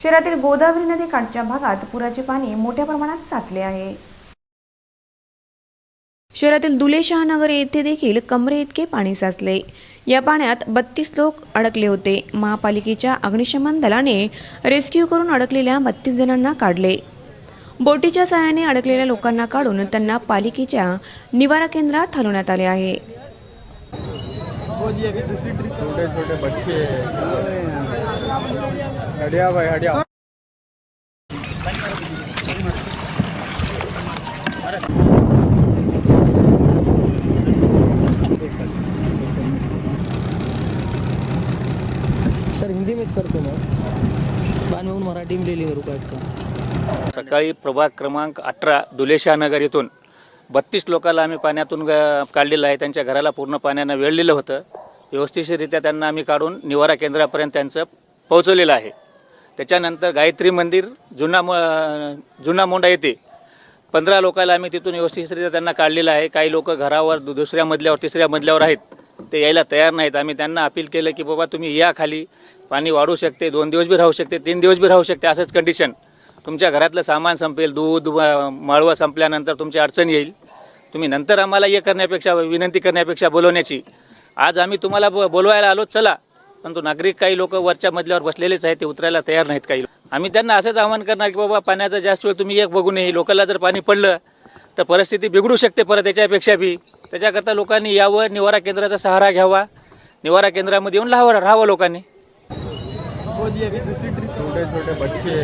शहरातील गोदावरी नदी काठच्या भागात पुराचे पाणी मोठ्या प्रमाणात साचले आहे. शहरातील दुले शहानगर येथे देखील कमरे इतके पाणी साचले. या पाण्यात बत्तीस लोक अडकले होते. महापालिकेच्या अग्निशमन दलाने रेस्क्यू करून अडकलेल्या बत्तीस जणांना काढले. बोटीच्या सहाय्याने अडकलेल्या लोकांना काढून त्यांना पालिकेच्या निवारा केंद्रात हलवण्यात आले आहे. छोटे छोटे बच्चे हटिया भाई हटिया सर हिंदी में करते ना. बाद में उन मराठी लेंगे रुकायत का? सकाळी प्रभाग क्रमांक अठरा दुलेशा नगर येथून बत्तीस लोकांना आम्ही पाण्यातून ग- काढलेलं आहे. त्यांच्या घराला पूर्ण पाण्यानं वेळलेलं होतं. व्यवस्थितरित्या त्यांना आम्ही काढून निवारा केंद्रापर्यंत त्यांचं पोहोचवलेलं आहे. त्याच्यानंतर गायत्री मंदिर जुना मो जुना मोंडा येते पंधरा लोकाला आम्ही तिथून व्यवस्थितरित्या त्यांना काढलेलं आहे. काही लोक घरावर दुसऱ्या मजल्यावर तिसऱ्या मजल्यावर आहेत. ते यायला तयार नाहीत. आम्ही त्यांना अपील केलं की बाबा तुम्ही या खाली. पाणी वाढू शकते दोन दिवस बी राहू शकते तीन दिवस बी राहू शकते. असंच कंडिशन तुमच्या घरातलं सामान संपेल दूध माळवा संपल्यानंतर तुमची अडचण येईल. तुम्ही नंतर आम्हाला हे करण्यापेक्षा विनंती करण्यापेक्षा बोलवण्याची. आज आम्ही तुम्हाला ब बोलवायला आलो चला. परंतु नागरिक काही लोक वरच्या मजल्यावर बसलेलेच आहेत ते उतरायला तयार नाहीत काही आम्ही त्यांना असंच आवाहन करणार की बाबा पाण्याचा जास्त वेळ तुम्ही एक बघू नये लोकांना जर पाणी पडलं तर परिस्थिती बिघडू शकते परत त्याच्यापेक्षा बी. त्याच्याकरता लोकांनी यावं निवारा केंद्राचा सहारा घ्यावा. निवारा केंद्रामध्ये येऊन राहावं राहावं लोकांनी. छोटे छोटे बच्चे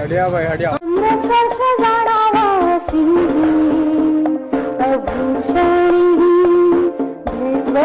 हटिया भाई हटिया